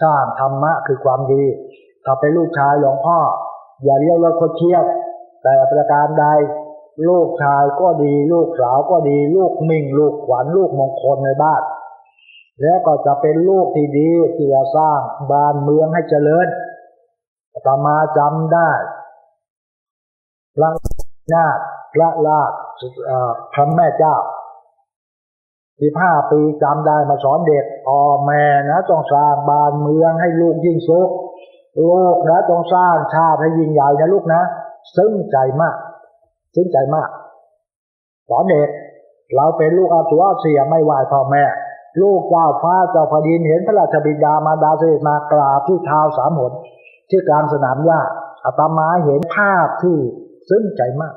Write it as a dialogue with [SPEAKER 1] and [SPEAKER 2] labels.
[SPEAKER 1] สร้างธรรมะคือความดีถ้าเป็นลูกชายหลวงพ่อ อย่าเรียกว่าคนเทียบแต่ประการใดลูกชายก็ดี ลูกสาวก็ดี ลูกมิ่ง ลูกขวัญลูกมงคลในบ้าน แล้วก็จะเป็นลูกที่ดีที่จะสร้างบ้านเมืองให้เจริญอาตมาจำได้พระนาถพระราชพระแม่เจ้า สิบห้าปีจำได้มาสอนเด็กพ่อแม่นะต้องสร้างบ้านเมืองให้ลูกยิ่งสุขลูกนะต้องสร้างชาติให้ยิ่งใหญ่นะลูกนะ ซึ้งใจมาก ซึ้งใจมาก สอนเด็ก เราเป็นลูกอาตัวเสียไม่ไหวพ่อแม่ ลูกเจ้าฟ้าเจ้าแผ่นดินเห็นพระราชบิดามารดาเสด็จมากราบที่เท้าสามหนที่กลางสนามหญ้าอาตมาเห็นภาพที่ซึ้งใจมาก